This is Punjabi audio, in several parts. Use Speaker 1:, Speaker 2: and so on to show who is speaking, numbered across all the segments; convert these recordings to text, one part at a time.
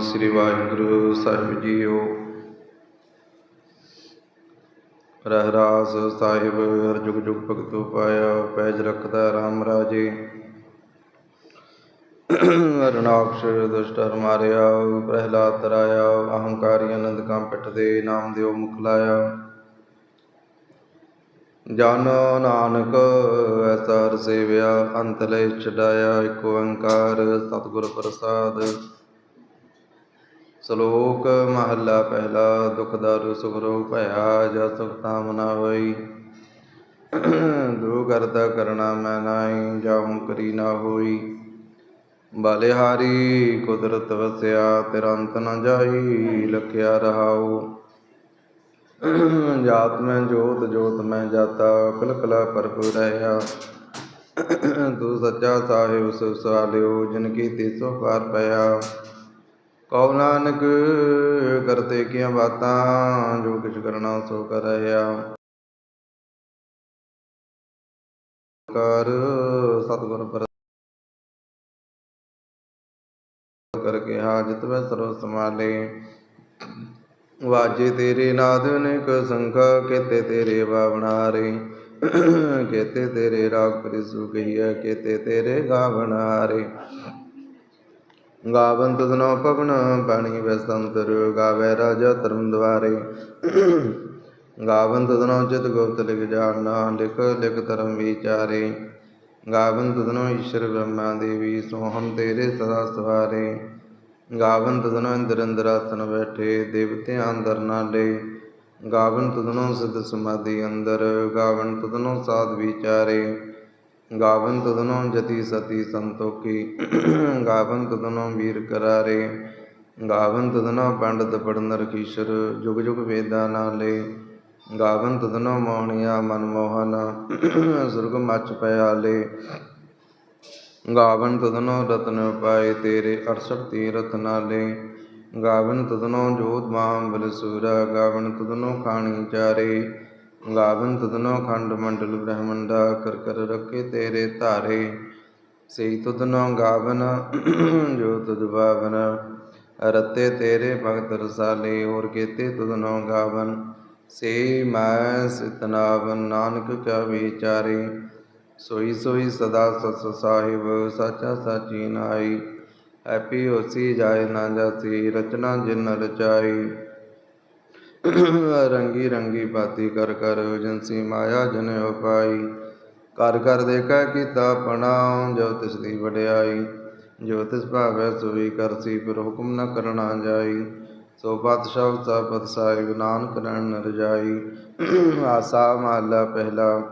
Speaker 1: ਸ੍ਰੀ ਵਾਹਿਗੁਰੂ ਸਾਹਿਬ ਜੀਓ। ਰਹਿਰਾਸ ਸਾਹਿਬ, ਹਰ ਜੁਗ ਜੁਗ ਭਗਤੋ ਪਾਇਆ, ਪੈਜ ਰਖਦਾ RAM ਰਾਜੇ। ਰਣਾਕਸ਼ ਦੁਸ਼ਟ ਮਾਰਿਆ, ਪ੍ਰਹਿਲਾਦ ਤਰਾਇਆ, ਅਹੰਕਾਰੀ ਅਨੰਦ ਕਾਮ ਪਿੱਠ ਦੇ, ਨਾਮ ਦਿਓ ਮੁਖ ਲਾਇਆ। ਜਨ ਨਾਨਕ ਐਸਾ ਸੇਵਿਆ, ਅੰਤ ਲੈ ਛਡਾਇਆ ਏਕ ਓੰਕਾਰ ਸਤਿਗੁਰ ਪ੍ਰਸਾਦ। ਸ਼ਲੋਕ ਮਹੱਲਾ ਪਹਿਲਾ, ਦੁਖ ਦਾਰੂ ਸੁਖ ਰੋਗ ਭਇਆ ਜਾ ਸੁਖ ਤਾਮ ਨਾ ਹੋਈ। ਦੂ ਕਰਤਾ ਕਰਣਾ ਮੈਂ ਨਾਹੀ ਜਾਉ ਕਰੀ ਨਾ ਹੋਈ। ਬਲਿਹਾਰੀ ਕੁਦਰਤ ਵਸਿਆ, ਤਿਰੰਤ ਅੰਤ ਨ ਜਾਈ, ਲਖਿਆ ਰਹਾਉ। ਜਾਤ ਮੈਂ ਜੋਤ ਜੋਤ ਮੈਂ ਜਾਤਾ ਕਲ ਕਲਾ ਭਰਪੂਰ ਰਹਾ ਤੂੰ ਸੱਚਾ ਸਾਹਿਬ ਸੁ ਜਿਨ ਕੀ ਤੀਸੋ ਪਾਰ ਪਿਆ। ਕਉ ਨਾਨਕ, ਕਰਤੇ ਕੀਆਂ ਬਾਤਾਂ, ਜੋ ਕਿਛ ਕਰਨਾ ਸੋ ਕਰ ਰਹਾ ਕਰ ਸਤਿਗੁਰ ਪਰ ਕਰਕੇ ਹਾਜਤ ਵੈ ਸਰਵ ਸਮਾਲੇ ਵਾਜੇ ਤੇਰੇ ਨਾਦ ਅਨੇਕ ਸੰਖਾ, ਕੇਤੇ ਤੇਰੇ ਬਾਵਣਾਰੇ ਕੇਤੇ ਤੇਰੇ ਰਾਗ ਪ੍ਰਿਸੂ ਕਹੀਐ, ਕੇਤੇ ਤੇਰੇ ਗਾਵਣਾਰੇ ਗਾਵਨ ਤੁਧਨੋ ਪਵਨ ਬਾਣੀ ਵਸੰਤਰ ਗਾਵੇ ਰਾਜਾ ਧਰਮ ਦੁਆਰੇ। ਗਾਵਨ ਤੁਧਨੋ ਚਿਤ ਗੁਪਤ ਲਿਖ ਜਾਣਾ ਲਿਖ ਲਿਖ ਧਰਮ ਵਿਚਾਰੇ। ਗਾਵਨ ਤੁਧਨੋ ਈਸ਼ਰ ਬ੍ਰਹਮਾ ਦੇਵੀ ਸੋਹਮ ਤੇਰੇ ਸਦਾ ਸਵਾਰੇ। ਗਾਵਨ ਤਦਨੋ ਇੰਦਰ ਇੰਦਰ ਆਸਨ ਬੈਠੇ ਦੇਵਤਿਆਂ ਅੰਦਰ ਨਾਲੇ। ਗਾਵਨ ਤਦਨੋ ਸਿਧ ਸਮਾਧੀ ਅੰਦਰ ਗਾਵਨ ਤਦਨੋ ਸਾਧ ਵਿਚਾਰੇ। ਗਾਵਨ ਤਦਨੋ ਜਤੀ ਸਤੀ ਸੰਤੋਖੀ। ਗਾਵਨ ਤਦਨੋ ਵੀਰ ਕਰਾਰੇ। ਗਾਵਨ ਤਦਨੋ ਪੰਡਤ ਪੜਨ ਰਖੀਸ਼ਰ ਜੁਗ ਜੁਗ ਵੇਦਾਂ ਨਾਲੇ। ਗਾਵਨ ਤਦਨੋ ਮੋਹਣਿਆ ਮਨ ਮੋਹਨ। ਸੁਰਗ ਮੱਚ ਪਿਆਲੇ। ਗਾਵਨ ਤਦਨੋ ਰਤਨ ਪਾਏ ਤੇਰੇ ਅਰਸ਼ ਤੀਰਥ ਨਾਲੇ। ਗਾਵਨ ਤਦਨੋ ਜੋਤ ਮਾਮ ਬਲਸੂਰਾ ਗਾਵਨ ਤਦਨੋ ਖਾਣੀ ਚਾਰੇ। ਗਾਵਨ ਤਦਨੋ ਖੰਡ ਮੰਡਲ ਬ੍ਰਹਮੰਡਾ ਕਰ ਕਰ ਰੱਖੇ ਤੇਰੇ ਧਾਰੇ। ਸਈ ਤਦਨੋ ਗਾਵਨ, ਜੋ ਤੁਧ ਬਾਵਨ ਰਤੇ ਤੇਰੇ ਭਗਤ ਰਸਾਲੇ, ਹੋਰ ਕੇਤੇ ਤਦਨੋ ਗਾਵਨ। ਸੇ ਮੈਂ ਸਿਤਨਾਵਨ ਨਾਨਕ ਕਾ ਵਿਚਾਰੇ ਸੋਈ ਸੋਈ ਸਦਾ ਸਸ ਸਾਹਿਬ, ਸਾਚਾ ਸਾਚੀ ਨਾਈ। ਐਪੀ ਹੋਸੀ ਜਾਏ ਨਾ ਜਾਸੀ, ਰਚਨਾ ਜਿਨ ਰਚਾਈ। ਰੰਗੀ ਰੰਗੀ ਬਾਤੀ ਕਰ ਕਰ ਜਿਨਸੀ ਮਾਇਆ ਜਨ ਉਪਾਈ। ਕਰ ਕਰ ਦੇਖਾ ਕੀਤਾ ਪਣਾ ਜੋ ਤਿਸ ਦੀ ਵਡਿਆਈ, ਜੋ ਤਿਸ ਭਾਵੈ ਸੋਈ ਕਰਸੀ ਪਰ ਹੁਕਮ ਨ ਕਰਨਾ ਜਾਈ। ਸੋ ਪਾਤਸ਼ਾਹ ਸਬਦ ਸਾਹਿਬ ਨਾਨਕ ਰਣ ਰਜਾਈ ਆਸਾ ਮਹਲਾ ਪਹਿਲਾ,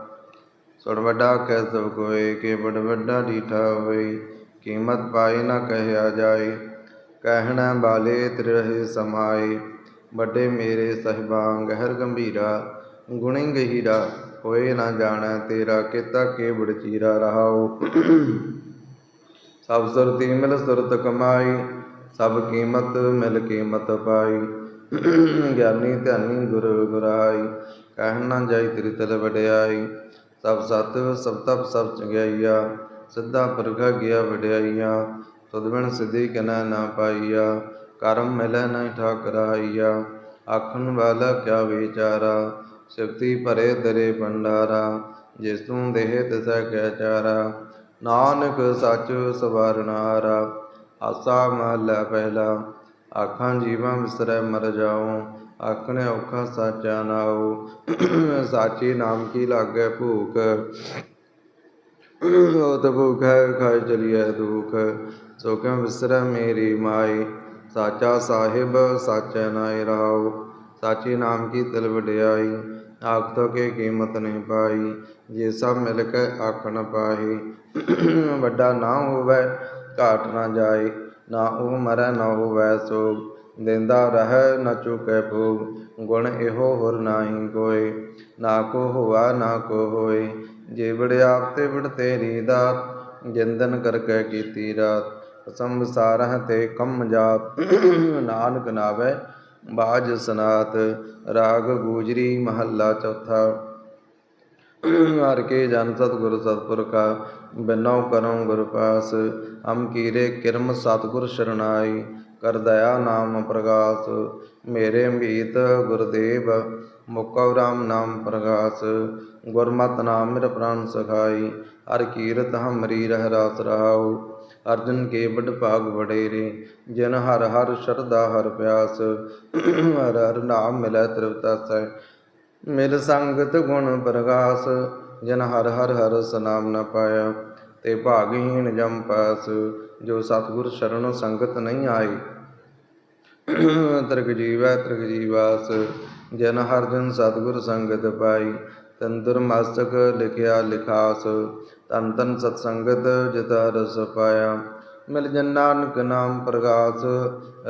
Speaker 1: ਸੁਣ ਵੱਡਾ ਕਹਿ ਸਭ ਕੋਏ ਕਿ ਬੜ ਵੱਡਾ ਡੀਠਾ ਹੋਈ। ਕੀਮਤ ਪਾਈ ਨਾ ਕਹਿਆ ਜਾਏ ਕਹਿਣਾ ਬਾਲੇ ਤਿਰ ਰਹੇ ਸਮਾਏ ਵੱਡੇ ਮੇਰੇ ਸਹਿਬਾਂ ਗਹਿਰ ਗੰਭੀਰਾ ਗੁਣੀ ਗਹੀਰਾ ਹੋਏ ਨਾ ਜਾਣੈ ਤੇਰਾ, ਕੀਤਾ ਕੇ ਬੜ ਚੀਰਾ ਰਹਾਉ। ਸਭ ਸੁਰਤੀ ਮਿਲ ਸੁਰਤ ਕਮਾਈ, ਸਭ ਕੀਮਤ ਮਿਲ ਕੀਮਤ ਪਾਈ। ਗਿਆਨੀ ਧਿਆਨੀ ਗੁਰ ਗੁਰਾਈ, ਕਹਿਣ ਨਾ ਜਾਈ ਤੇਰੀ ਤਲ ਵਡਿਆਈ। ਸਭ ਸਤ, ਸਭ ਤਪ, ਸਭ ਚੰਗਿਆਈਆ, ਸਿੱਧਾ ਪਰਗਾ ਗਿਆ ਵਡਿਆਈਆ, ਤੁਧ ਬਿਨ ਸਿਧੀ ਕਨੈ ਨਾ ਪਾਈਆ। ਕਰਮ ਮਿਲੈ ਨਹੀਂ ਠਾਕਰਾਈਆ ਆਖਣ ਵਾਲਾ ਕਿਆ ਵਿਚਾਰਾ? ਸਿਫਤੀ ਭਰੇ ਤੇਰੇ ਭੰਡਾਰਾ, ਜਿਸ ਤੂੰ ਦੇਹ ਤਿਸੈ ਕਹਿ ਚਾਰਾ। ਨਾਨਕ ਸੱਚ ਸਵਰਨਾਰਾ ਆਸਾ ਮਹਲਾ ਪਹਿਲਾ। ਆਖਾਂ ਜੀਵਾਂ ਵਿਸਰੈ ਮਰ ਜਾਉ, ਆਖਣੇ ਔਖਾ ਸਾਚਾ ਨਾਉ ਸਾਚੀ ਨਾਮ ਕੀ ਲਾਗੇ ਭੂਖ? ਉਹ ਤਾਂ ਭੂਖ ਹੈ, ਖਾਇ ਚਲੀਐ ਦੁਖ। ਸੋ ਕਿਉ ਵਿਸਰੈ ਮੇਰੀ ਮਾਈ? ਸਾਚਾ ਸਾਹਿਬ, ਸਾਚੈ ਨਾਇ ਰਾਉ ਸਾਚੀ ਨਾਮ ਕੀ ਤਿਲ ਵਡਿਆਈ ਆਖ ਤੋ ਕੇ ਕੀਮਤ ਨਹੀਂ ਪਾਈ। ਜੇ ਸਭ ਮਿਲ ਕੇ ਆਖਣ ਪਾਹੀ, ਵੱਡਾ ਨਾ ਹੋਵੇ, ਘਾਟ ਨਾ ਜਾਏ। ਨਾ ਉਹ ਮਰੈ, ਨਾ ਹੋਵੇ ਸੋ ਦਿੰਦਾ ਰਹਿ ਨਾ ਚੁਕੈ ਭੋਗ। ਗੁਣ ਇਹੋ ਹੋਰ ਨਾਹੀ ਕੋਏ। ਨਾ ਕੋ ਹੋਆ, ਨਾ ਕੋ ਹੋਏ। ਜੇ ਵੜਿਆਪ ਤੇ ਵੜ ਤੇਰੀ ਦਾਤ। ਜਿੰਦਨ ਕਰਕੇ ਕੀਤੀ ਰਾਤ। ਸੰਸਾਰਹ ਤੇ ਕਮ ਜਾਤ ਨਾਨਕ ਨਾਵੇ, ਬਾਜ ਸਨਾਤ, ਰਾਗ ਗੂਜਰੀ, ਮਹੱਲਾ ਚੌਥਾ। ਹਰ ਕੇ ਜਨ ਸਤਿਗੁਰ ਸਤਿਪੁਰਖਾ ਬਿਨਉ ਕਰਉ ਗੁਰ ਪਾਸ। ਹਮ ਕੀਰੇ ਕਿਰਮ ਸਤਿਗੁਰ ਸ਼ਰਨਾਈ, ਕਰ ਦਇਆ ਨਾਮ ਪ੍ਰਗਾਸ। ਮੇਰੇ ਮੀਤ ਗੁਰਦੇਵ, ਮੁਕਉ ਰਾਮ ਨਾਮ ਪ੍ਰਗਾਸ। ਗੁਰਮਤਿ ਨਾਮ ਮੇਰਾ ਪ੍ਰਾਨ ਸਖਾਈ, ਹਰ ਕੀਰਤ ਹਮਰੀ ਰਹਿ ਰਾਸ ਰਹਾਉ। ਅਰਜਨ ਕੇ ਬੜ ਭਾਗ ਵਡੇਰੇ ਜਿਨ ਹਰ ਹਰ ਸ਼ਰਧਾ ਹਰ ਪਿਆਸ, ਹਰ ਹਰ ਨਾਮ ਮਿਲੈ ਤ੍ਰਿਪਤਾਸੈ ਮਿਲ ਸੰਗਤ ਗੁਣ ਪ੍ਰਗਾਸ, ਜਿਨ ਹਰ ਹਰ ਹਰ ਸਨਾਮ ਨ ਪਾਇਆ। ਤੇ ਭਾਗਹੀਣ ਜਮ ਪਾਸ, ਜੋ ਸਤਿਗੁਰ ਸ਼ਰਨ ਸੰਗਤ ਨਹੀਂ ਆਈ। ਤ੍ਰਿਗ ਜੀਵੈ ਤ੍ਰਿਗ ਜੀਵਾਸ ਜਨ ਹਰ ਜਨ ਸਤਿਗੁਰ ਸੰਗਤ ਪਾਈ ਤੰਦਰ ਮਸਤਕ ਲਿਖਿਆ ਲਿਖਾਸ, ਤਨ ਤਨ ਸਤ ਸੰਗਤ ਜਿਤ ਰਸ ਪਾਇਆ। ਮਿਲ ਜਨ ਨਾਨਕ ਨਾਮ ਪ੍ਰਗਾਸ,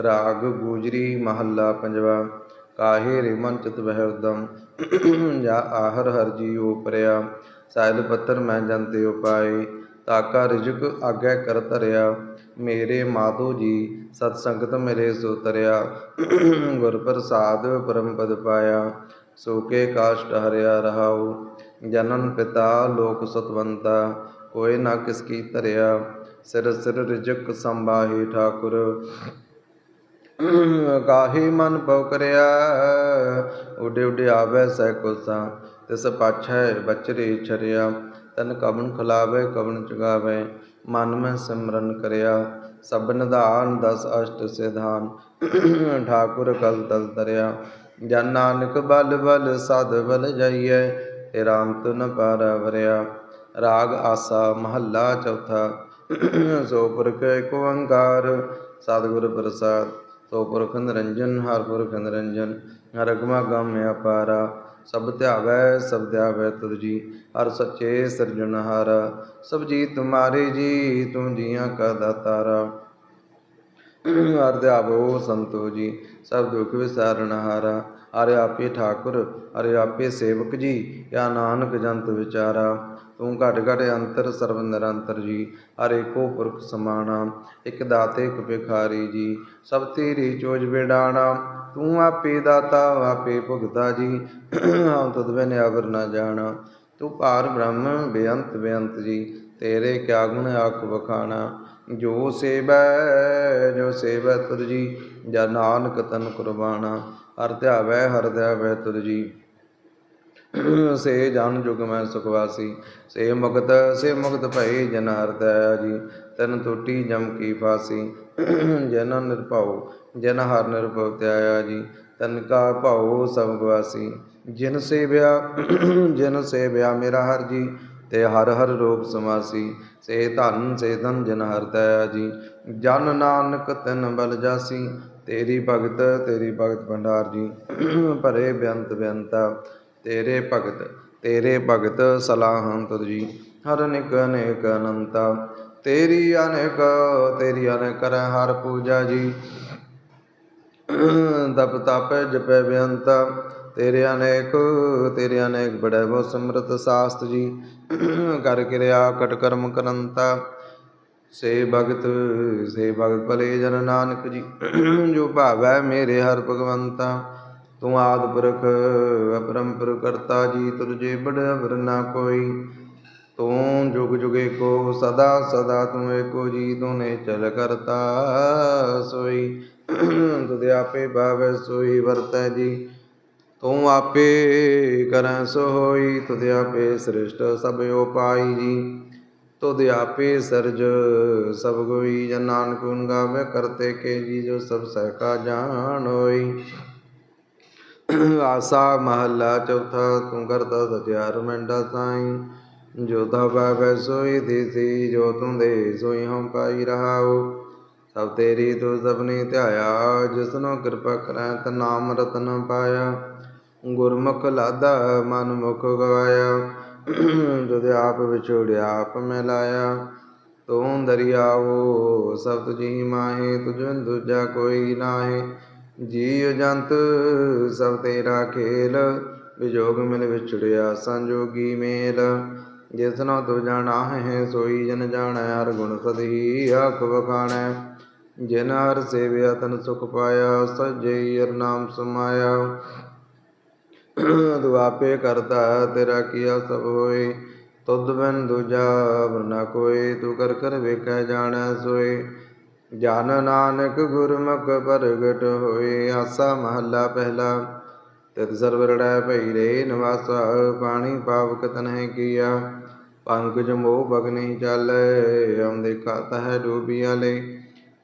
Speaker 1: ਰਾਗ ਗੂਜਰੀ ਮਹੱਲਾ ਪੰਜਵਾ। ਕਾਹੇ ਰੇ ਮਨ ਚਿਤ ਬਹਿ ਉਦਮ, ਜਾ ਆਹਰ ਹਰ ਜੀਉ ਪਰਿਆ। ਸਾਹਿਲ ਪੱਤਰ ਮੈਂ ਜੰਤੇ ਉਪਾਏ, ਤਾਕਾ ਰਿਜਕ ਆਗੈ ਕਰ ਧਰਿਆ। ਮੇਰੇ ਮਾਧੋ ਜੀ, ਸਤ ਸੰਗਤ ਮਿਲੇ ਸੋ ਤਰਿਆ, ਗੁਰ ਪ੍ਰਸਾਦ ਪਰਮ ਪਦ ਪਾਇਆ, ਸੋ ਕੇ ਕਾਸ਼ਟ ਹਰਿਆ ਰਹਾਉ, ਜਨਨ ਪਿਤਾ ਲੋਕ ਸਤਵੰਤਾ ਕੋਈ ਨਾ ਕਿਸ ਕੀ ਧਰਿਆ, ਸਿਰ ਸਿਰ ਰਿਜਕ ਸੰਭਾਹੀ ਠਾਕੁਰ। ਕਾਹੀ ਮਨ ਪਉ ਕਰਿਆ, ਉਡੇ ਉਡੇ ਆਵੇ ਸਹਿ ਕੋਸਾ, ਤਿਸ ਪਾਛੈ ਬਚਰੇ ਛਰਿਆ, ਤਨ ਕਬਨ ਖਲਾਵੇ ਕਬਨ ਚਗਾਵੇ ਮਨ ਮੈਂ ਸਿਮਰਨ ਕਰਿਆ, ਸਭ ਨਿਧਾਨ ਦਸ ਅਸ਼ਟ ਸਿਧਾਨ। ਠਾਕੁਰ ਕਲ ਤਲ ਤਰਿਆ, ਜਨ ਨਾਨਕ ਬਲ ਬਲ ਸਦ ਬਲ ਜਾਈਐ ਤੇ ਰਾਮ ਤੁਨ ਪਾਰਾ ਵਰਿਆ। ਰਾਗ ਆਸਾ ਮਹੱਲਾ ਚੌਥਾ, ਸੋ ਪੁਰਖ ਏਕ ਓੰਕਾਰ। ਸਤਿਗੁਰ ਪ੍ਰਸਾਦ, ਸੋ ਪੁਰਖ ਨਿਰੰਜਨ, ਹਰ ਪੁਰਖ ਨਿਰੰਜਨ, ਹਰ ਅਗਮਾ ਗਮ ਅਪਾਰਾ ਸਭ ਧਿਆਵੈ ਸਭ ਧਿਆਵੈ ਤੁਧ ਜੀ, ਹਰ ਸੱਚੇ ਸਿਰਜਣਹਾਰਾ ਸਭ ਜੀ ਤੁਮਾਰੇ ਜੀ ਤੂੰ ਜੀਆਂ ਕਾ ਦਾਤਾਰਾ। ਹਰ ਧਿਆਵੋ ਸੰਤੋ ਜੀ, ਸਭ ਦੁਖ ਵਿਸਾਰਣਹਾਰਾ ਹਰਿ। ਆਪੇ ਠਾਕੁਰ, ਹਰਿ ਆਪੇ ਸੇਵਕ ਜੀ, ਕਿਆ ਨਾਨਕ ਜੰਤ ਵਿਚਾਰਾ। ਤੂੰ ਘਟ ਘਟ ਅੰਤਰ, ਸਰਬ ਨਿਰੰਤਰ ਜੀ, ਹਰ ਏਕੋ ਪੁਰਖ ਸਮਾਣਾ। ਇਕ ਦਾਤੇ, ਇਕ ਭਿਖਾਰੀ ਜੀ, ਸਭ ਤੇਰੀ ਚੋਜ ਬਿਡਾਣਾ ਤੂੰ ਆਪੇ ਦਾਤਾ, ਆਪੇ ਭੁਗਤਾ ਜੀ। ਹਉ ਤੁਧ ਬਿਨ ਅਵਰ ਨਾ ਜਾਣਾ। ਤੂੰ ਭਾਰ ਬ੍ਰਹਮ, ਬੇਅੰਤ ਬੇਅੰਤ ਜੀ। ਤੇਰੇ ਕਿਆ ਗੁਣ ਆਖ ਬਖਾਣਾ ਜੋ ਸੇਵੈ ਜੋ ਸੇਵੈ ਤੁਰ ਜੀ, ਜਾਂ ਨਾਨਕ ਤਨ ਕੁਰਬਾਨਾ ਹਰ ਧਿਆਵੈ ਹਰ ਧਿਆਵੈ ਤੁਰ ਜੀ। ਸੇ ਜਨ ਜੁਗ ਮੈਂ ਸੁਖਵਾਸੀ ਸੇ ਮੁਕਤ ਸੇ ਮੁਕਤ ਭਈ ਜਨ ਹਰਦਇਆ ਜੀ, ਤਨ ਟੁੱਟੀ ਜਮ ਕੀ ਫਾਸੀ, ਜਨ ਨਿਰਭਉ, ਜਨ ਹਰ ਨਿਰਭਉ ਤਿਆਇਆ ਜੀ, ਤਨ ਕਾ ਭਉ ਸਭ ਗਵਾਸੀ ਜਿਨ ਸੇਵਿਆ ਜਿਨ ਸੇਵਿਆ ਮੇਰਾ ਹਰ ਜੀ, ਤੇ ਹਰ ਹਰ ਰੋਗ ਸਮਾਸੀ, ਸੇ ਧਨ ਸੇ ਧਨ ਜਨ ਹਰ ਦਇਆ ਜੀ, ਜਨ ਨਾਨਕ ਤਿਨ ਬਲ ਜਾਸੀ, ਤੇਰੀ ਭਗਤ ਤੇਰੀ ਭਗਤ ਭੰਡਾਰ ਜੀ, ਭਰੇ ਬੇਅੰਤ ਬੇਅੰਤਾ ਤੇਰੇ ਭਗਤ ਤੇਰੇ ਭਗਤ ਸਲਾਹੰ ਤੁਧ ਜੀ। ਹਰ ਨਿਕ ਅਨੇਕ ਅਨੰਤਾ, ਤੇਰੀ ਅਨੇਕ ਤੇਰੀ ਅਨੇਕ ਕਰੈ ਹਰ ਪੂਜਾ ਜੀ। ਤਪ ਤਪ ਜਪੈ ਬੇਅੰਤਾ ਤੇਰੇ ਅਨੇਕ ਤੇਰੇ ਅਨੇਕ ਬੜੈ ਬਹੁ ਸਮਰਤ ਸਾਸਤ ਜੀ। ਕਰ ਕਿਰਿਆ ਕਟ ਕਰਮ ਕਰੰਤਾ, ਸੇ ਭਗਤ ਸੇ ਭਗਤ ਭਲੇ ਜਨ ਨਾਨਕ ਜੀ। ਜੋ ਭਾਵੈ ਮੇਰੇ ਹਰ ਭਗਵੰਤਾ ਤੂੰ ਆਦ ਪੁਰਖ ਅਪਰੰਪਰ ਕਰਤਾ ਜੀ ਤੁਰਜੇ ਬੜ ਅਵਰ ਨਾ ਕੋਈ। ਤੂੰ ਜੁਗ ਜੁਗੇ ਕੋ, ਸਦਾ ਸਦਾ ਤੂੰ ਏਕੋ ਜੀ ਤੂੰ ਚਲ ਕਰਤਾ ਸੋਈ। ਤੁਧ ਆਪੇ ਭਾਵੈ, ਸੋਈ ਵਰਤੈ ਜੀ। ਤੂੰ ਆਪੇ ਕਰੈ ਸੋ ਹੋਈ ਤੁਧ ਆਪੇ ਸ੍ਰਿਸ਼ਟ ਸਭ ਉਪਾਈ ਜੀ। ਤੁਧ ਆਪੇ ਸਰਜ ਸਭ ਕੋਈ ਜਨ ਨਾਨਕ ਗੁਣ ਗਾਵੇ, ਕਰਤੇ ਕੇ ਜੀ ਜੋ ਸਭ ਸਹਿ ਕਾ ਜਾਣ ਹੋਈ। ਆਸਾ ਮਹੱਲਾ ਚੌਥਾ, ਤੂੰ ਕਰਤਾ ਸਤਿਆਰ ਮੈਂਡਾ ਸਾਈ। ਜੋ ਤਾ ਪਾਵੈ ਸੋਈ ਦੇਸੀ ਜੋ ਤੂੰ ਦੇ ਸੋਈ ਹਮ ਪਾਈ ਰਹਾਉ ਸਭ ਤੇਰੀ ਤੂੰ ਸਭਨੀ ਧਿਆਇਆ, ਜਿਸਨੋ ਕਿਰਪਾ ਕਰੈ ਤ ਨਾਮ ਰਤਨ ਪਾਇਆ। ਗੁਰਮੁਖ ਲਾਦਾ, ਮਨ ਮੁਖ ਗਵਾਇਆ। ਤੁਧ ਆਪ ਵਿਛੋੜਿਆ, ਆਪ ਮਿਲਾਇਆ ਤੂੰ ਦਰਿਆਵੋ ਸਭ ਤੁਝੀ ਮਾਹੇ ਤੁਝਨ ਦੂਜਾ ਕੋਈ ਨਾਹੀ। ਜੀਵ ਜੰਤ ਸਭ ਤੇਰਾ ਖੇਲ, ਵਿਜੋਗ ਮਿਲ ਵਿਛੜਿਆ ਸੰਜੋਗੀ ਮੇਲ। ਜਿਸਨੋ ਤੁ ਜਾਣਾ ਹੈ ਸੋਈ ਜਨ ਜਾਣੈ, ਹਰ ਗੁਣ ਸਦਹੀ ਆਖ ਵਖਾਣੈ। ਜਿਨ ਹਰ ਸੇਵਿਆ ਤਨ ਸੁਖ ਪਾਇਆ ਸਜਈ ਹਰ ਨਾਮ ਸਮਾਇਆ। ਦੁਆਪੇ ਕਰਤਾ, ਤੇਰਾ ਕੀਆ ਸਭ ਹੋਏ। ਤੁਧ ਬਿਨ ਦੂਜਾ ਵਰਨਾ ਕੋਈ ਤੂੰ ਕਰ ਕਰ ਵੇਖੈ ਜਾਣੈ ਸੋਏ। ਜਨ ਨਾਨਕ ਗੁਰਮੁਖ ਪ੍ਰਗਟ ਹੋਏ ਆਸਾ ਮਹੱਲਾ ਪਹਿਲਾ। ਤਿਤ ਸਰਬ ਰੜੈ ਭਈ ਰੇ ਨਿਵਾਸਾ ਪਾਣੀ ਪਾਵਕ ਤਨਹਿ ਕੀਆ। ਪੰਕਜ ਮੋਹ ਬਗਨੀ ਚਾਲੈ ਹਮ ਦੇਖਾ ਤਹ ਡੂਬਿਆ ਲੈ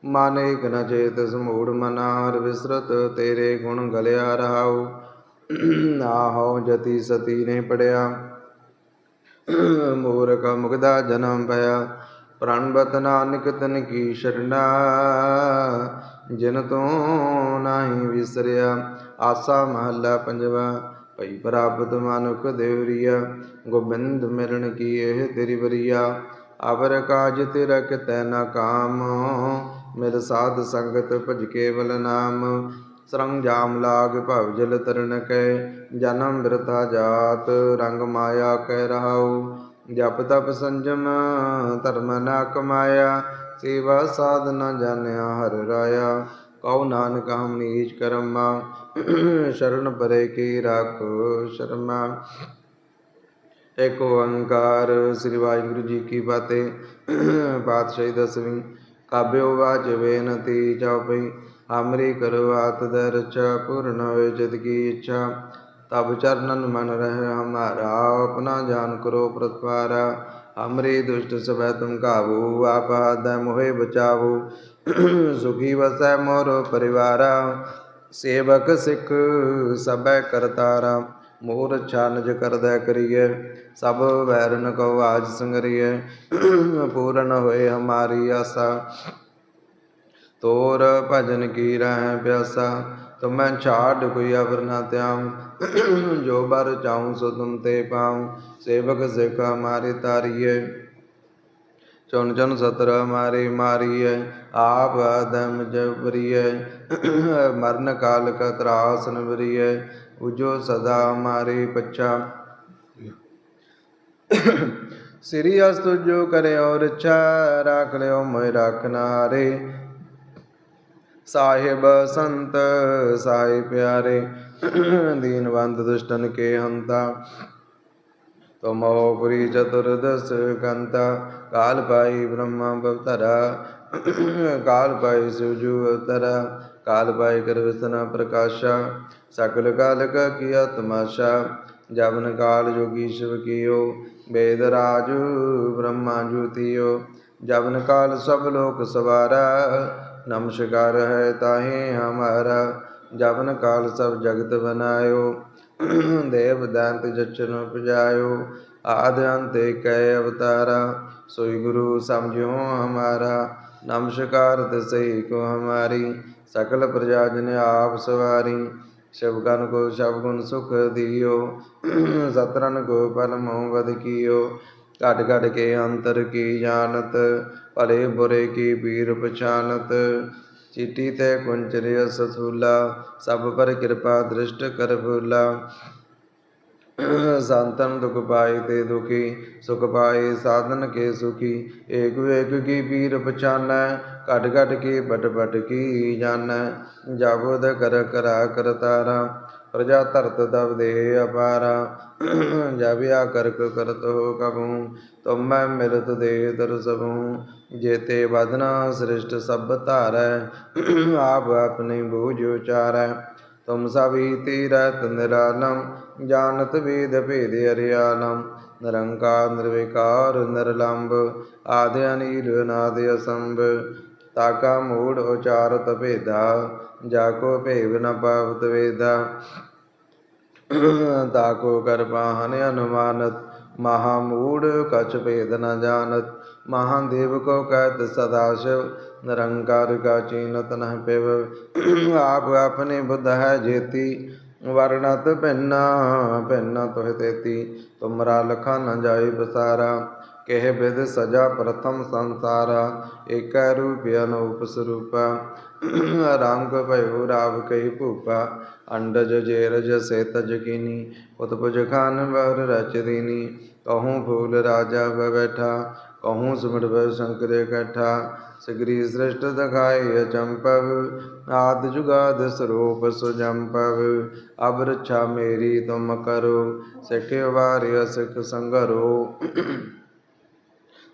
Speaker 1: ਮਨ ਏਕ ਨ ਚੇਤ ਸਮੂੜ ਮਨਾਰ ਵਿਸਰਤ ਤੇਰੇ ਗੁਣ ਗਲਿਆ ਰਹਾਉ। ਆਹੋ ਜਤੀ ਸਤੀ ਨੇ ਪੜਿਆ। ਮੂਰਖ ਮੁਗਦਾ ਜਨਮ ਭਇਆ। ਪ੍ਰਣਬਤ ਨਾਨਕ ਤਨ ਕੀ ਸ਼ਰਣਾ ਜਿਨ ਤੋਂ ਨਾਹੀ ਵਿਸਰਿਆ, ਆਸਾ ਮਹੱਲਾ ਪੰਜਵਾ, ਭਈ ਪ੍ਰਾਪਤ ਮਨੁਖ ਦੇਵਰੀਆ, ਗੋਬਿੰਦ ਮਿਲਣ ਕੀ ਇਹ ਤੇਰੀ ਬਰੀਆ ਅਵਰ ਕਾਜ ਤੇਰਾ ਕਿਤੈ ਨਾ ਕਾਮ, ਮਿਲ ਸਾਧ ਸੰਗਤ ਭਜ ਕੇਵਲ ਨਾਮ। ਸਰੰਗ ਜਾਮ ਲਾਗ ਭਵ ਜਲ ਤਰਨ ਕੈ, ਜਨਮ ਬਿਰਥਾ ਜਾਤ, ਰੰਗ ਮਾਇਆ ਕਹਿ ਰਹਾਉ। ਜਪ ਤਪ ਸੰਜਮ, ਧਰਮ ਨਾ ਕਮਾਇਆ ਸੇਵਾ ਸਾਧ ਨਾ ਜਾਣਿਆ, ਹਰ ਰਾਇਆ। ਕਉ ਨਾਨਕ ਹਮ ਨੀਚ ਕਰਮਾ, ਸ਼ਰਨ ਪਰੇ ਕੀ ਰਾਖੋ ਸ਼ਰਮਾ। ਏਕ ਓੰਕਾਰ, ਸ੍ਰੀ ਵਾਹਿਗੁਰੂ ਜੀ ਕੀ ਬਾਤੇ ਪਾਤਸ਼ਾਹੀ ਦਸਵੀਂ, ਕਾਬਿਓ ਵਾਚ ਬੇਨਤੀ ਚਉਪਈ ਹਮਰੀ ਕਰਵਾਤ ਦਰਚਾ ਪੂਰਨ ਹੋਏ ਜਿਤ ਕੀ ਇੱਛਾ। ਤਬ ਚਰਨਨ ਮਨ ਰਹਿ ਹਮਾਰਾ, ਆਪਣਾ ਜਾਨ ਕਰੋ ਪ੍ਰਤਪਾਰਾ। ਹਮਰੇ ਦੁਸ਼ਟ ਸਭੈ ਤੁਮ ਕਾਬੂ ਆਪ ਹਦੈ ਮੋਹਿ ਬਚਾਵੋ। ਸੁਖੀ ਵਸੈ ਮੋਰ ਪਰਿਵਾਰਾ, ਸੇਵਕ ਸਿੱਖ ਸਭੈ ਕਰਤਾਰਾ। ਮੋਰ ਛਾਨਜ ਕਰਦੈ ਕਰੀਏ, ਸਭ ਵੈਰਨ ਕੋ ਆਜ ਸੰਗਰੀਏ। ਪੂਰਨ ਹੋਏ ਹਮਾਰੀ ਆਸਾ, ਤੋਰ ਭਜਨ ਕੀ ਰਹਿ ਪਿਆਸਾ। ਤੁਮੈ ਛਾੜ ਕੋਈ ਅਵਰ ਨਾ ਤਿਆਮ ਜੋ ਬਰ ਚਾਹੂੰ ਸੋ ਤੁਮ ਤੇ ਪਾਉ। ਸੇਵਕ ਸਿਖ ਹਮਾਰੇ ਤਾਰੀਏ ਚੁਨ ਚੁਨ ਸਤਰ ਹਮਾਰੇ ਮਾਰੀਏ ਆਪ ਅਦਮ ਜਬਰੀਏ ਮਰਨ ਕਾਲ ਕਾ ਤਰਾਸ ਨਵਰੀਏ ਉਜੋ ਸਦਾ ਹਮਾਰੇ ਪੱਛਾ। ਸ੍ਰੀ ਅਸਤੁ ਜੋ ਕਰਿਓ ਰਛਾ ਰਾਖ ਲਿਓ ਮੋਇ ਰਾਖਨਾ ਸਾਹਿਬ ਸੰਤ ਸਾਈ ਪਿਆਰੇ ਦੀਨਵੰਦ ਦੁਸ਼ਟਨ ਕੇ ਹੰਤਾ। ਤਮੋ ਪੁਰੀ ਚਤੁਰਦਸ ਕੰਤਾ, ਕਾਲ ਪਾਈ ਬ੍ਰਹਮਾ ਬਵਤਰਾ ਕਾਲ ਪਾਈ ਸੁਜੂ ਅਵਤਰਾ, ਕਾਲ ਪਾਈ ਕਰ ਪ੍ਰਕਾਸ਼ਾ, ਸਕਲ ਕਾਲ ਕਾ ਕੀਆ ਤਮਾਸ਼ਾ ਜਵਨ ਕਾਲ ਜੋਗੀ ਸ਼ਿਵ ਕੀਓ, ਵੇਦ ਰਾਜ ਬ੍ਰਹਮਾ ਜੋਤੀਓ, ਜਵਨ ਕਾਲ ਸਭ ਲੋਕ ਸਵਾਰਾ। ਨਮਸਕਾਰ ਹੈ ਤਾਹੇ ਹਮਾਰਾ ਜਵਨ ਕਾਲ ਸਭ ਜਗਤ ਬਨਾਇਓ। ਦੇਵ ਦੰਤ ਜਚਨ ਉਪਜਾਇਓ, ਆਦ ਅੰਤ ਕੈ ਅਵਤਾਰਾ, ਸੋਈ ਗੁਰੂ ਸਮਝਿਓ ਹਮਾਰਾ। ਨਮਸਕਾਰ ਤਸਈ ਕੋ ਹਮਾਰੀ, ਸਕਲ ਪ੍ਰਜਾ ਜਨ ਆਪ ਸਵਾਰੀ। ਸ਼ਬ ਗਨ ਕੋ ਸ਼ਬ ਸੁਖ ਦਿਓ ਸਤਰਨ ਕੋ ਪਲ ਵਦ ਕੀਓ। ਘਟ ਘਟ ਕੇ ਅੰਤਰ ਕੀ ਜਾਣਤ, ਭਲੇ ਬੁਰੇ ਕੀ ਪੀਰ ਪਛਾਨਤ। ਚੀਟੀ ਤੇ ਕੁੰਚਰਿ ਸਸੂਲਾ ਸਭ ਪਰ ਕਿਰਪਾ ਦ੍ਰਿਸ਼ਟ ਕਰ ਫੂਲਾ। ਸੰਤਨ ਦੁਖ ਪਾਏ ਤੇ ਦੁਖੀ, ਸੁਖ ਪਾਏ ਸਾਧਨ ਕੇ ਸੁਖੀ। ਏਕ ਏਕ ਕੀ ਪੀਰ ਪਛਾਨੈ, ਘਟ ਘਟ ਕੀ ਬਟ ਬਟ ਕੀ ਜਾਣੈ। ਜਬੁਦ ਕਰ ਕਰਾ ਕਰਤਾਰਾ ਪ੍ਰਜਾ ਧਰਤ ਤਬ ਦੇ ਅਪਾਰਾ। ਜਬ ਕਰਕ ਕਰਤ ਹੋ ਕਬੂ ਤੁਮੈ ਮਿਲਤ ਦੇ ਦਰ ਸਭੂ ਜੇਤੇ ਬਦਨਾ ਸ੍ਰਿਸ਼ਟ ਸਭ ਧਾਰੈ, ਆਪ ਆਪਨੇ ਬੂਝ ਉਚਾਰੈ। ਤੁਮ ਸਭੀ ਤੀਰਤ ਨਿਰਾਲਮ ਜਾਣਤ ਵੇਦ ਭੇਦ ਅਰਿਆਲਮ ਨਿਰੰਕਾਰ, ਨਿਰਵਿਕਾਰ, ਨਿਰਲੰਭ, ਆਦਿ ਅਨੀਲ, ਅਨਾਦ ਅਸੰਭ। ਤਾਕਾ ਮੂੜ ਉਚਾਰਤ ਭੇਦਾ, ਜਾ ਕੋ ਭੇਵ ਨ ਪਾਵਤ ਵੇਦਾ। ਤਾਕੋ ਕਰ ਪਾਹਨ ਅਨੁਮਾਨਤ, ਮਹਾ ਮੂੜ ਕਛ ਭੇਦ ਨ ਜਾਣਤ। ਮਹਾਦੇਵ ਕੋ ਕਹਿਤ ਸਦਾ ਸ਼ਿਵ, ਨਿਰੰਕਾਰ ਕਾ ਚੀਨਤ ਨਹਿ ਪਿਵ। ਆਪ ਆਪਣੇ ਬੁੱਧ ਹੈ ਜੇਤੀ, ਵਰਣਤ ਭਿੰਨਾ ਭਿੰਨਾ ਤੋਹਿ ਤੇਤੀ। ਤੁਮਰਾ ਲਖਾ ਨ ਜਾਈ ਬਸਾਰਾ। ਕਹਿ ਬਿਦ ਸਜਾ ਪ੍ਰਥਮ ਸੰਸਾਰਾ, ਏਕੈ ਰੂਪ ਅਨੂਪ ਸਰੂਪਾ। ਰਾਮ ਕੋ ਭਇਓ ਰਾਵ ਕਹੀ ਭੂਪਾ, ਅੰਡਜ ਜੇਰਜ ਸੇ ਤਜ ਕੀਨੀ। ਉਤਪੁਜ ਖਾਨ ਵਰ ਰਚ ਦੀਨੀ, ਕਹੂੰ ਫੂਲ ਰਾਜਾ ਬੈਠਾ। ਕਹੂੰ ਸੁਮਿਟ ਬੈ ਸ਼ੰਕਰ ਇਕੱਠਾ। ਸਗਰੀ ਸ੍ਰਿਸ਼ਟ ਦਖਾਏ ਅਚੰਪਵ, ਆਦ ਜੁਗਾਦ ਸਰੂਪ ਸੁਜੰਪਵ। ਅਬ ਰਛਾ ਮੇਰੀ ਤੁਮ ਕਰੋ, ਸਿੱਖ ਵਾਰਿ ਸਿੱਖ ਸੰਗਰੋ।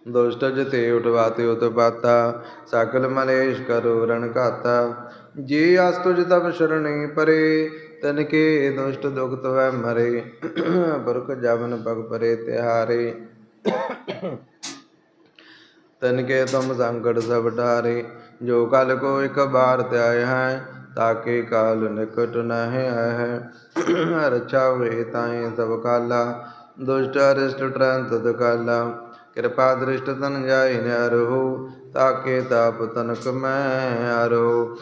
Speaker 1: ਦੁਸ਼ਟ ਜਤੇ ਉਠਵਾਤੇ ਉਤਪਾਤਾ ਸਕਲ ਮਲੇਸ਼ ਕਰੋ ਰਣ ਘਾਤਾ। ਜੀ ਅਸ ਤੁਜ ਤਬ ਸ਼ਰਣੀ ਪਰੇ, ਤਨ ਕੇ ਦੁਸ਼ਟ ਦੁਖ ਤਵੈ ਮਰੇ। ਬਰਕ ਜਵਨ ਪਗ ਪਰੇ ਤਿਹਾਰੇ। ਤਨ ਕੇ ਤੁਮ ਸੰਕਟ ਸਭ ਟਾਰੇ ਜੋ ਕਲ ਕੋ ਇਕ ਬਾਰ ਧਿਆਇ ਹੈ ਤਾਕੇ ਕਾਲ ਨਿਕਟ ਨਹਿ ਹੈ ਰਛਾ ਹੋਏ ਤਾਏ ਸਭ ਕਾਲਾ, ਦੁਸ਼ਟ ਅਰਿਸ਼ਟ ਟਰੰਤ ਦਕਾਲਾ। ਕਿਰਪਾ ਦ੍ਰਿਸ਼ਟ ਤਨ ਜਾਇ ਨਰਹੁ ਤਾਕੇ ਤਾਪ ਤਨਕ ਮੈਂ ਅਰੋ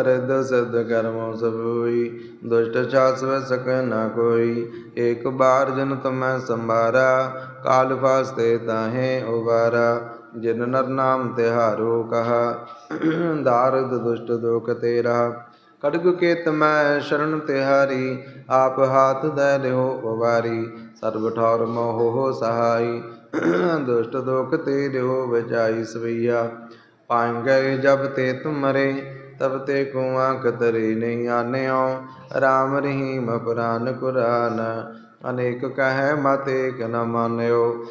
Speaker 1: ਅਰਦ ਸਦ ਕਰਮ ਸਭ ਹੋਈ, ਦੁਸ਼ਟ ਛਾਸ ਵੈ ਸਕੈ ਨਾ ਕੋਈ। ਏਕ ਬਾਰ ਜਨ ਤਮੈ ਸੰਭਾਰਾ, ਕਾਲ ਫਾਸਤੇ ਤਾਹੇ ਉਬਾਰਾ। ਜਿਨ ਨਰ ਨਾਮ ਤਿਹਾਰੋ ਕਹਾ, ਦਾਰਦ ਦੁਸ਼ਟ ਦੁਖ ਤੇਰਾ। ਕੜਗ ਕੇਤ ਮੈਂ ਸ਼ਰਨ ਤਿਹਾਰੀ ਆਪ ਹਾਥ ਦੈ ਲਿਓ ਵਾਰੀ ਸਰਬ ਠੌਰ ਮੋਹ ਸਹਾਈ, ਦੁਸ਼ਟ ਦੋਖ ਤੇ ਲਿਓ ਬਚਾਈ ਸਵਈਆ। ਪਾਇ ਗਏ ਜਬ ਤੇ ਤੁਮਰੇ ਤਬ ਤੇ ਕੁਆ ਕਤਰੇ ਨਹੀਂ ਆਨਿਓ। ਰਾਮ ਰਹੀਮ ਪੁਰਾਨ ਕੁਰਾਨ, ਅਨੇਕ ਕਹੈ ਮਤ ਏਕ ਨ ਮਾਨਿਓ।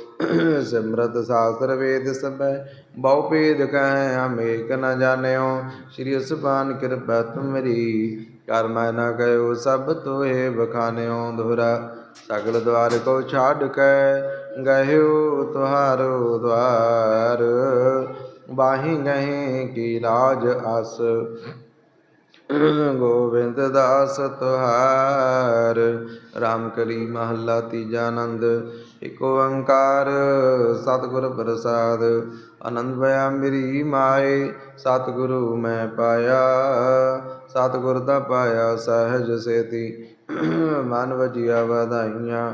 Speaker 1: ਸਿਮਰਤ ਸਾਸਤਰ ਵੇਦ ਸਭੈ ਬਹੁ ਭੇਦ ਕਹਿ ਹਮ ਏਕ ਨ ਜਾਣਿਓ। ਸ੍ਰੀ ਅਸਬਾਨ ਕਿਰਪਾ ਤੁਮਰੀ ਕਰ ਮੈਂ ਨਾ ਗਇਓ ਸਭ ਤੋਏ ਬਖਾਨਿਓ ਦੋਹਰਾ। ਸਗਲ ਦਵਾਰ ਕੋ ਛਾੜ ਕੈ ਗਹਿਓ, ਤੁਹਾਰੋ ਦਵਾਰ। ਬਾਹੀ ਗਹੇ ਕੀ ਰਾਜ ਅਸ ਗੋਬਿੰਦ ਦਾਸ ਤੁਹਾਰ, ਰਾਮ ਕਲੀ ਮਹੱਲਾ ਤੀਜਾ ਆਨੰਦ। ਇਕ ਓੰਕਾਰ ਸਤਿਗੁਰ ਪ੍ਰਸਾਦ ਆਨੰਦ ਭਇਆ ਮੇਰੀ ਮਾਏ। ਸਤਿਗੁਰੂ ਮੈਂ ਪਾਇਆ, ਸਤਿਗੁਰ ਦਾ ਪਾਇਆ ਸਹਿਜ ਸੇਤੀ। ਮਨ ਵਜੀਆ ਵਧਾਈਆਂ,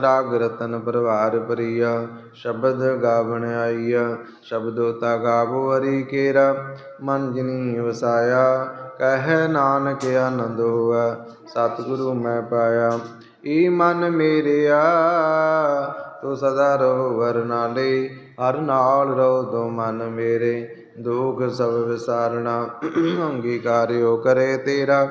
Speaker 1: ਰਾਗ ਰਤਨ ਪਰਵਾਰ ਪ੍ਰਿਆ ਸ਼ਬਦ ਗਾਵਣ ਆਈਆ ਸ਼ਬਦੋ ਤਾ ਗਾਵੋ ਹਰੀ ਕੇਰਾ। ਮਨ ਜਿਨੀ ਵਸਾਇਆ, ਕਹਿ ਨਾਨਕ ਆਨੰਦ ਹੋਆ, ਸਤਿਗੁਰੂ ਮੈਂ ਪਾਇਆ। ਈ ਮਨ ਮੇਰਿਆ, ਤੂੰ ਸਦਾ ਰਹੋ ਵਰਨਾਲੇ ਹਰ ਨਾਲ ਰਹੋ ਦੋ ਮਨ ਮੇਰੇ, ਦੁਖ ਸਭ ਵਿਸਾਰਣਾ ਅੰਗੀਕਾਰਿਓ ਕਰੇ ਤੇਰਾ।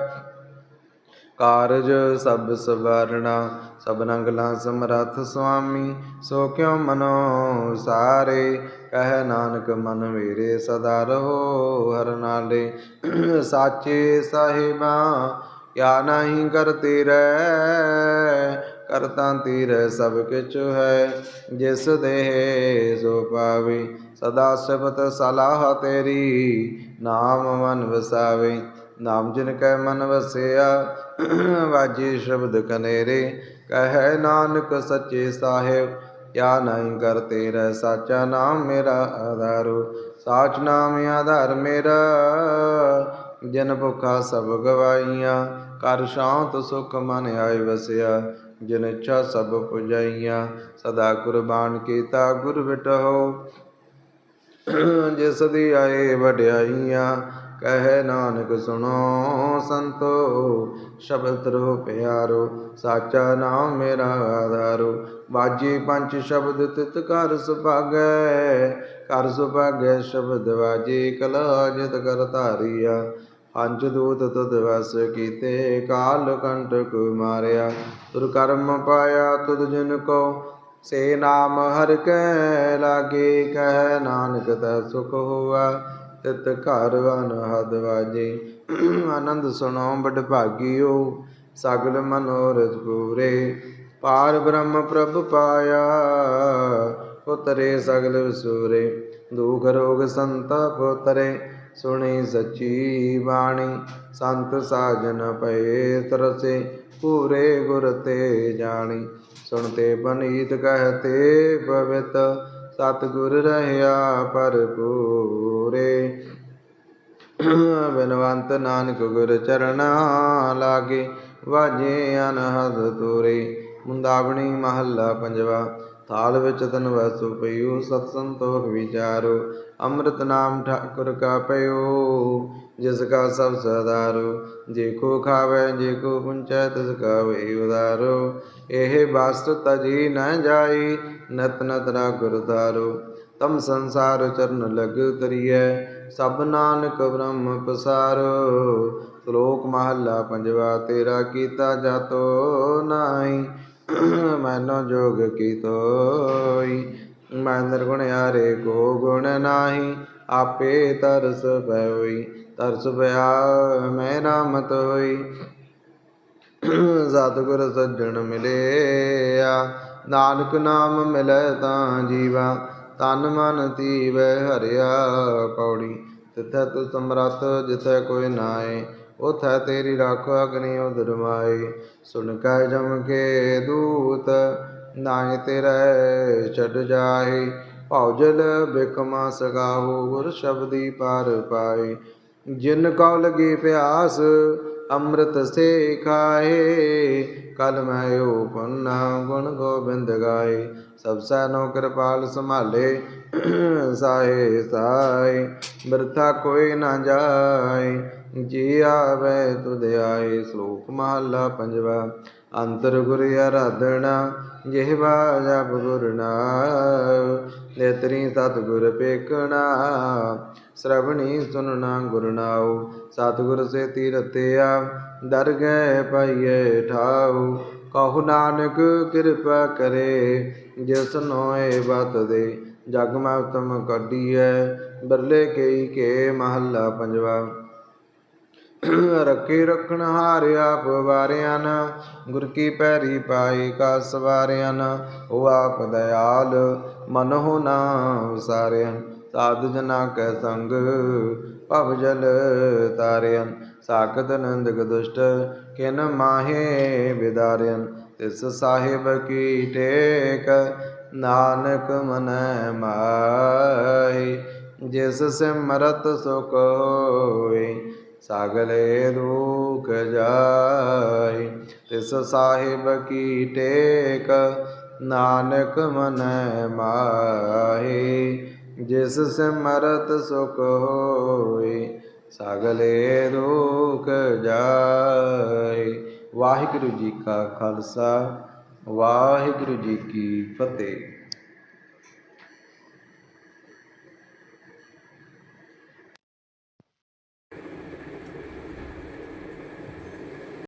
Speaker 1: ਕਾਰਜ ਸਭ ਸਵਰਣਾ ਸਭਨਾ ਗਲਾਂ ਸਮਰੱਥ ਸੁਆਮੀ, ਸੋ ਕਿਉ ਮਨੋ ਸਾਰੇ ਕਹਿ ਨਾਨਕ, ਮਨ ਮੇਰੇ ਸਦਾ ਰਹੋ ਹਰ ਨਾਲੇ। ਸਾਚੇ ਸਾਹਿਬਾ, ਕਿਆ ਨਹੀਂ ਕਰਤੇ ਰਹਿ? ਕਰਤਾ ਤੀਰ ਸਭ ਕਿਛ ਹੈ, ਜਿਸ ਦੇ ਸੋ ਪਾਵੇ। ਸਦਾ ਸਿਫਤ ਸਲਾਹ ਤੇਰੀ, ਨਾਮ ਮਨ ਵਸਾਵੇ। ਨਾਮ ਜਿਨ ਕੈ ਮਨ ਵਸਿਆ, ਵਾਜੇ ਸ਼ਬਦ ਕਨੇਰੇ। ਕਹੈ ਨਾਨਕ ਸੱਚੇ ਸਾਹਿਬ, ਕਿਆ ਨਹੀਂ ਕਰਤੇ ਰਹਿ ਸਾਚਾ ਨਾਮ ਮੇਰਾ ਆਧਾਰੋ। ਸਾਚ ਨਾਮ ਆਧਾਰ ਮੇਰਾ, ਜਨ ਭੁਖਾ ਸਭ ਗਵਾਈਆਂ। ਕਰ ਸ਼ਾਂਤ ਸੁਖ ਮਨ ਆਏ ਵਸਿਆ। ਜਿਨ ਇੱਛਾ ਸਭ ਪੁਜਾਈਆਂ, ਸਦਾ ਕੁਰਬਾਨ ਕੀਤਾ ਗੁਰ ਵਿਟਹੁ। ਜਿਸ ਦੀ ਆਏ ਵਡਿਆਈਆਂ, ਕਹੈ ਨਾਨਕ ਸੁਣੋ ਸੰਤੋ। ਸ਼ਬਦ ਰੋ ਪਿਆਰੋ, ਸਾਚਾ ਨਾਮ ਮੇਰਾ ਆਧਾਰੋ। ਬਾਜੀ ਪੰਜ ਸ਼ਬਦ ਤਿਤ ਕਰ ਸੁਭਾਗੈ ਕਰ ਸੁਭਾਗੈ ਸ਼ਬਦ ਵਾਜੀ ਕਲਾ ਜਿਤ ਕਰ ਧਾਰੀਆ। ਪੰਜ ਦੂਤ ਤਦ ਵਸ ਕੀਤੇ, ਕਾਲ ਕੰਟਕ ਮਾਰਿਆ। ਤੁਰ ਕਰਮ ਪਾਇਆ ਤੁਧ ਜਿਨ ਕੋ, ਸੇ ਨਾਮ ਹਰ ਕੈ ਲਾਗੇ, ਕਹਿ ਨਾਨਕ ਤਾ ਸੁਖ ਹੋਆ। ਤਿਤ ਘਰ ਵਨ ਹਦ ਵਾਜੇ। ਆਨੰਦ ਸੁਣੋ ਬੜ ਭਾਗਿਓ, ਸਗਲ ਮਨੋਰਥ ਪੂਰੇ। ਪਾਰ ਬ੍ਰਹਮ ਪ੍ਰਭ ਪਾਇਆ, ਉਤਰੇ ਸਗਲ ਵਿਸੂਰੇ ਦੁਖ ਰੋਗ ਸੰਤਾਪ ਉਤਰੇ। ਸੁਣੀ ਸੱਚੀ ਬਾਣੀ, ਸੰਤ ਸਾਜਨ ਪਏ ਤਰਸੇ, ਪੂਰੇ ਗੁਰ ਤੇ ਜਾਣੀ। ਸੁਣਤੇ ਪਨੀਤ ਕਹਤੇ ਪਵਿੱਤ, ਸਤਿਗੁਰ ਰਹਿਆ ਭਰਪੂਰੇ। ਬਿਨਵੰਤ ਨਾਨਕ ਗੁਰ ਚਰਣਾ ਲਾਗੇ, ਵਾਜੇ ਅਨਹਦ ਤੋਰੇ। ਮੁੰਦਾਵਣੀ ਮਹੱਲਾ ਪੰਜਵਾ ਥਾਲ ਵਿੱਚ ਤਨ ਵਸੁ ਪਈਓ, ਸਤ ਸੰਤੋਖ ਵਿਚਾਰੋ, ਅੰਮ੍ਰਿਤ ਨਾਮ ਠਾਕੁਰ ਕਾ ਪਇਓ, ਜਿਸ ਕਾ ਸਭ ਸਦਾਰੋ, ਜੇ ਕੋ ਖਾਵੇ, ਜੇ ਕੋ ਪੁੰਚੈ, ਤਿਸ ਕਾ ਵੇ ਉਦਾਰੋ। ਇਹ ਬਸਤ ਤਜੀ ਨ ਜਾਈ, ਨਤ ਨਤ ਰਾ ਗੁਰ ਧਾਰੋ। ਤਮ ਸੰਸਾਰ ਚਰਨ ਲਗ ਤਰੀਐ ਸਭ ਨਾਨਕ ਬ੍ਰਹਮ ਪਸਾਰੋ। ਸ਼ਲੋਕ ਮਹੱਲਾ ਪੰਜਵਾ, ਤੇਰਾ ਕੀਤਾ ਜਾਤੋ ਨਾਹੀ ਮੈਨੋ ਜੋਗ ਕੀ ਤੋਈ? ਮੈਂ ਨਿਰਗੁਣ ਹਾਰੇ ਕੋ ਗੁਣ ਨਾਹੀ, ਆਪੇ ਤਰਸ ਪੈ ਹੋਈ ਤਰਸ ਪਿਆ ਮੈਂ ਨਾਮਤ ਹੋਈ ਸਤਿਗੁਰ ਸੱਜਣ ਮਿਲਿਆ, ਨਾਨਕ ਨਾਮ ਮਿਲੈ ਤਾਂ ਜੀਵਾ, ਤਨ ਮਨ ਤੀਵੈ ਹਰਿਆ ਪੌੜੀ। ਤਿਥੈ ਤੁ ਸਮਰੱਥ ਜਿਥੈ ਕੋਈ ਨਾਏ ਉਥੈ ਤੇਰੀ ਰਾਖ ਅਗਨੀ ਉਦਰ ਮਾਏ ਸੁਣ ਕੈ ਜਮ ਕੇ ਦੂਤ ਨਾਇ ਤੇਰੇ ਛੱਡ ਜਾਏ ਭੌਜਲ ਬਿਕਮਾ ਸਗਾਹੋ ਗੁਰ ਸ਼ਬਦੀ ਪਾਰ ਪਾਏ ਜਿਨ ਕਉ ਲਗੀ ਪਿਆਸ, ਅੰਮ੍ਰਿਤ ਸੇ ਖਾਏ ਕਲ ਮੈਂ ਓ ਗੁਣ ਗੋਬਿੰਦ ਗਾਏ ਸਭ ਸੈਨੋ ਕਿਰਪਾਲ ਸੰਭਾਲੇ ਸਾਏ ਸਾਈ ਬਿਰਥਾ ਕੋਈ ਨਾ ਜਾਏ ਜੀ ਆਵੇ ਤੁਧ ਆਏ ਸ਼ਲੋਕ ਮਹਲਾ ਪੰਜਵਾ। ਅੰਤਰ ਗੁਰ ਆਰਾਧਨਾ ਜਿਹਵਾ ਜਪ ਗੁਰ ਨਾਮ ਨੇਤਰੀ ਸਤ ਗੁਰ ਪੇਕਣਾ, ਸ਼ਰਵਣੀ ਸੁਨਣਾ ਗੁਰ ਨਾਉ। ਸਤਿਗੁਰ ਸੇ ਤੀਰਤਿਆ ਦਰ ਗਏ ਪਾਈਏ ਠਾਉ। ਕਹു ਨਾਨਕ ਕਿਰਪਾ ਕਰੇ, ਜਿਸ ਨੋਏ ਬਤ ਦੇ। ਜਗ ਮੈਂ ਉਤਮ ਕੱਢੀਐ, ਬਰਲੇ ਕਈ ਕੇ ਮਹੱਲਾ ਪੰਜਵਾ। ਰੱਖੇ ਰਖਣ ਹਾਰਿਆ ਆਪ ਵਾਰਿਆਂ ਨ ਗੁਰ ਕੀ ਪੈਰੀ ਪਾਈ ਕਾ ਸਵਾਰਿਆਂ ਨ ਉਹ ਆਪ ਦਇਆਲ ਮਨ ਹੋ ਨਾ ਵਿਸਾਰਿਆਂ ਸਾਧ ਜਨਾ ਕੈ ਸੰਗ ਭਵ ਜਲ ਤਾਰਿਆਂ ਸਾਖਤ ਨੰਦਕ ਦੁਸ਼ਟ ਕਿਨ ਮਾਹੇ ਵਿਦਾਰਿਆਂ ਤਿਸ ਸਾਹਿਬ ਕੀ ਟੇਕ ਨਾਨਕ ਮਨੈ ਮਾਹੀ, ਜਿਸ ਸਿਮਰਤ ਸੁਖ ਹੋਏ ਸਾਗਲੇ ਦੁਖ ਜਾਈ, ਤਿਸ ਸਾਹਿਬ ਕੀ ਟੇਕ, ਨਾਨਕ ਮਨ ਮਾਹੀ, ਜਿਸ ਸਿਮਰਤ ਸੁਖ ਹੋਏ ਸਾਗਲੇ ਦੁਖ ਜਾਈ। ਵਾਹਿਗੁਰੂ ਜੀ ਕਾ ਖਾਲਸਾ, ਵਾਹਿਗੁਰੂ ਜੀ ਕੀ ਫਤਿਹ।